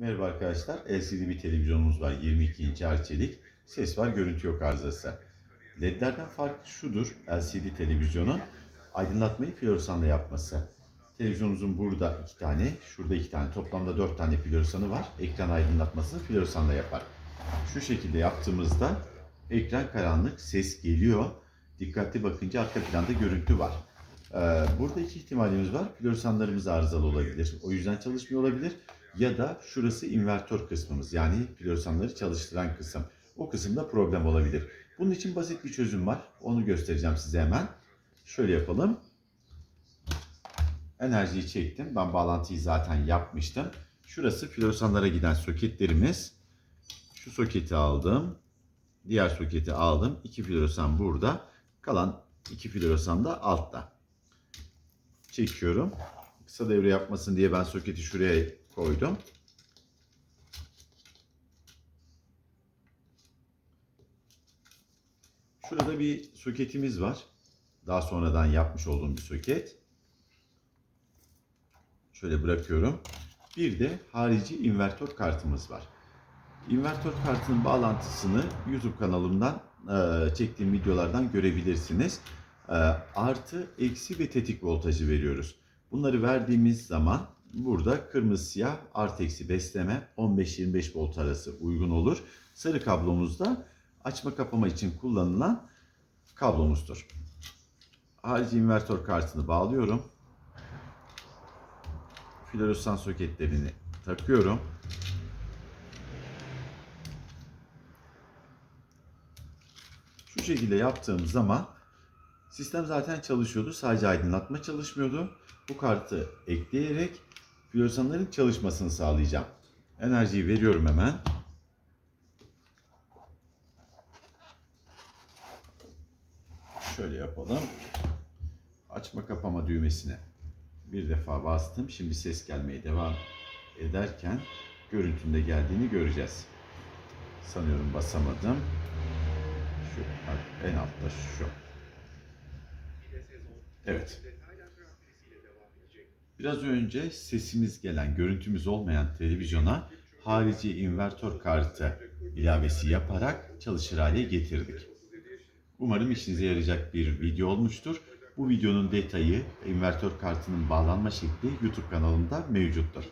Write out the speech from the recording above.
Merhaba arkadaşlar. LCD bir televizyonumuz var. 22 inç arçelik. Ses var, görüntü yok arızası. LED'lerden farkı şudur. LCD televizyonun aydınlatmayı floresanla yapması. Televizyonumuzun burada iki tane, şurada iki tane, toplamda dört tane floresanı var. Ekran aydınlatmasını floresanla yapar. Şu şekilde yaptığımızda ekran karanlık, ses geliyor. Dikkatli bakınca arka planda görüntü var. Ee, Burada iki ihtimalimiz var. Floresanlarımız arızalı olabilir. O yüzden çalışmıyor olabilir. Ya da şurası invertör kısmımız. Yani floresanları çalıştıran kısım. O kısımda problem olabilir. Bunun için basit bir çözüm var. Onu göstereceğim size hemen. Şöyle yapalım. Enerjiyi çektim. Ben bağlantıyı zaten yapmıştım. Şurası floresanlara giden soketlerimiz. Şu soketi aldım. Diğer soketi aldım. İki floresan burada. Kalan iki floresan da altta. Çekiyorum. Kısa devre yapmasın diye ben soketi şuraya koydum. Şurada bir soketimiz var. Daha sonradan yapmış olduğum bir soket. Şöyle bırakıyorum. Bir de harici invertör kartımız var. İnvertör kartının bağlantısını YouTube kanalımdan e, çektiğim videolardan görebilirsiniz. E, artı, eksi ve tetik voltajı veriyoruz. Bunları verdiğimiz zaman burada kırmızı siyah artı eksi besleme 15-25 volt arası uygun olur. Sarı kablomuz da açma kapama için kullanılan kablomuzdur. Harici invertör kartını bağlıyorum. Floresan soketlerini takıyorum. Şu şekilde yaptığım zaman sistem zaten çalışıyordu. Sadece aydınlatma çalışmıyordu. Bu kartı ekleyerek floresanların çalışmasını sağlayacağım. Enerjiyi veriyorum hemen. Şöyle yapalım. Açma kapama düğmesine bir defa bastım. Şimdi ses gelmeye devam ederken görüntünde geldiğini göreceğiz. Sanıyorum basamadım. Şu en altta şu. Evet. Biraz önce sesimiz gelen, görüntümüz olmayan televizyona harici invertör kartı ilavesi yaparak çalışır hale getirdik. Umarım işinize yarayacak bir video olmuştur. Bu videonun detayı, invertör kartının bağlanma şekli YouTube kanalımda mevcuttur.